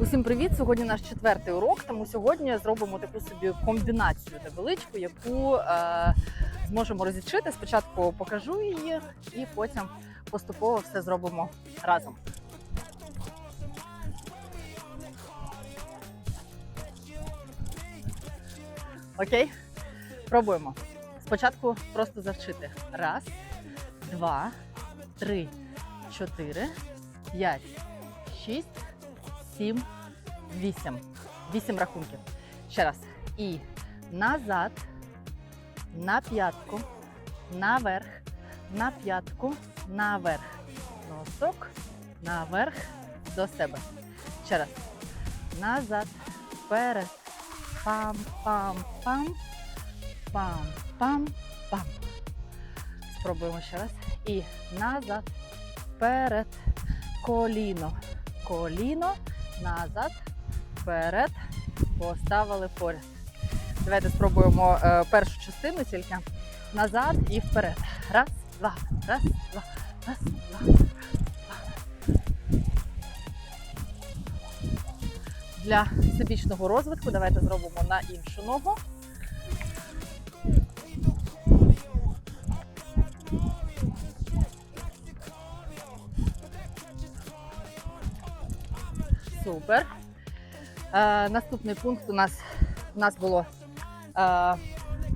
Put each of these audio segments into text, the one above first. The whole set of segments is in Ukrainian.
Усім привіт! Сьогодні наш четвертий урок. Тому сьогодні зробимо таку собі комбінацію невеличку, яку е, зможемо розічити. Спочатку покажу її, і потім поступово все зробимо разом. Окей, пробуємо. Спочатку просто завчити. Раз, два, три, чотири, п'ять, шість, сім, вісім. Вісім рахунків. Ще раз. І назад, на п'ятку, наверх, на п'ятку, наверх. Носок, наверх до себе. Ще раз. Назад, вперед. Пам-пам-пам. Пам-пам-пам. Спробуємо ще раз. І назад, вперед, коліно. Коліно, назад, вперед, поставили поряд. Давайте спробуємо е, першу частину тільки назад і вперед. Раз, два, раз, два, раз, два. Для всебічного розвитку давайте зробимо на іншу ногу. Супер. Е, наступний пункт у нас у нас було е,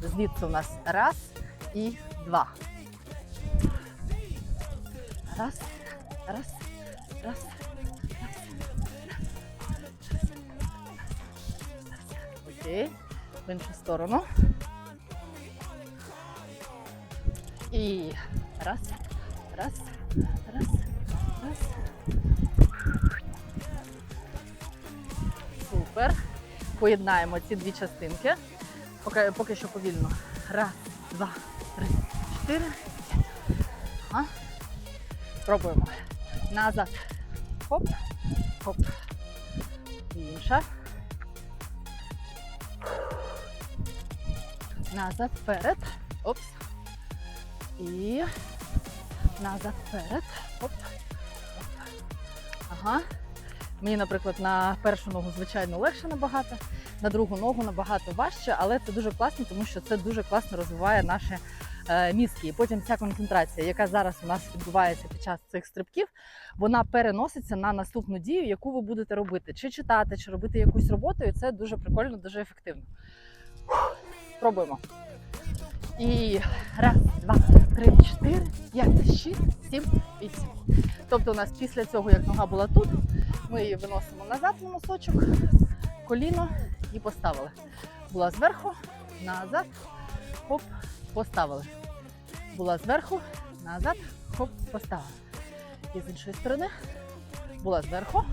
звідси у нас раз і два. Раз, раз, раз. Окей. В іншу сторону. І раз, раз, раз, раз. Супер. Поєднаємо ці дві частинки. Поки, поки що повільно. Раз, два, три, чотири. Ага. Пробуємо. Назад. Хоп, хоп. Інша. Назад, вперед. Опс. І назад, вперед. Оп. Оп. Ага. Мені, наприклад, на першу ногу, звичайно, легше набагато, на другу ногу набагато важче, але це дуже класно, тому що це дуже класно розвиває наші е, мізки. І потім ця концентрація, яка зараз у нас відбувається під час цих стрибків, вона переноситься на наступну дію, яку ви будете робити, чи читати, чи робити якусь роботу, і це дуже прикольно, дуже ефективно. Пробуємо. І раз, два, три, чотири, п'ять, шість, сім, вісім. Тобто у нас після цього, як нога була тут, ми її виносимо назад на носочок, коліно і поставили. Була зверху, назад, хоп, поставили. Була зверху, назад, хоп, поставили. І з іншої сторони була зверху,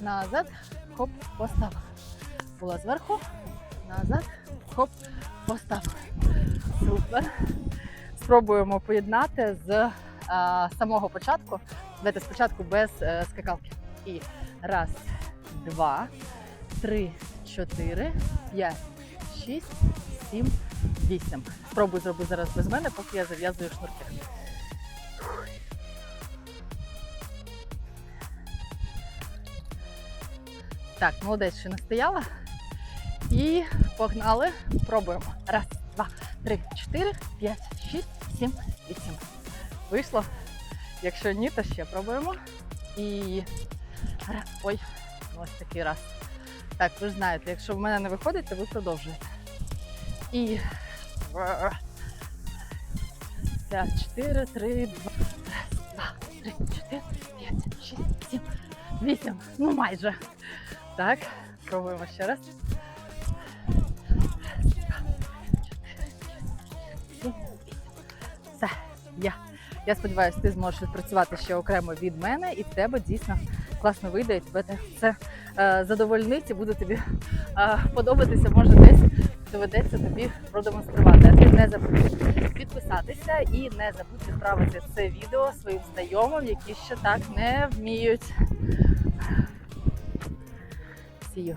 назад, хоп, поставили. Була зверху, назад, хоп, поставили. Супер. Спробуємо поєднати з а, самого початку. Давайте спочатку без е, скакалки. І раз, два, три, чотири, п'ять, шість, сім, вісім. Спробуй зробити зараз без мене, поки я зав'язую шнурки. Так, молодець, ще не стояла. І погнали. Пробуємо. Раз, два, три, чотири, п'ять, шість, сім, вісім. Вийшло. Якщо ні, то ще пробуємо. І Ой, ось такий раз. Так, ви ж знаєте, якщо в мене не виходить, то ви продовжуєте. І п'ять, чотири, три, два. Раз, два, три, чотири, п'ять, шість, сім, вісім. Ну майже. Так, пробуємо ще раз. Все, я. Я сподіваюся, ти зможеш відпрацювати ще окремо від мене, і в тебе дійсно класно вийде, і тебе це е, задовольнить і буде тобі е, подобатися. Може, десь доведеться тобі продемонструвати. А ти не забудь підписатися і не забудь відправити це відео своїм знайомим, які ще так не вміють. See you.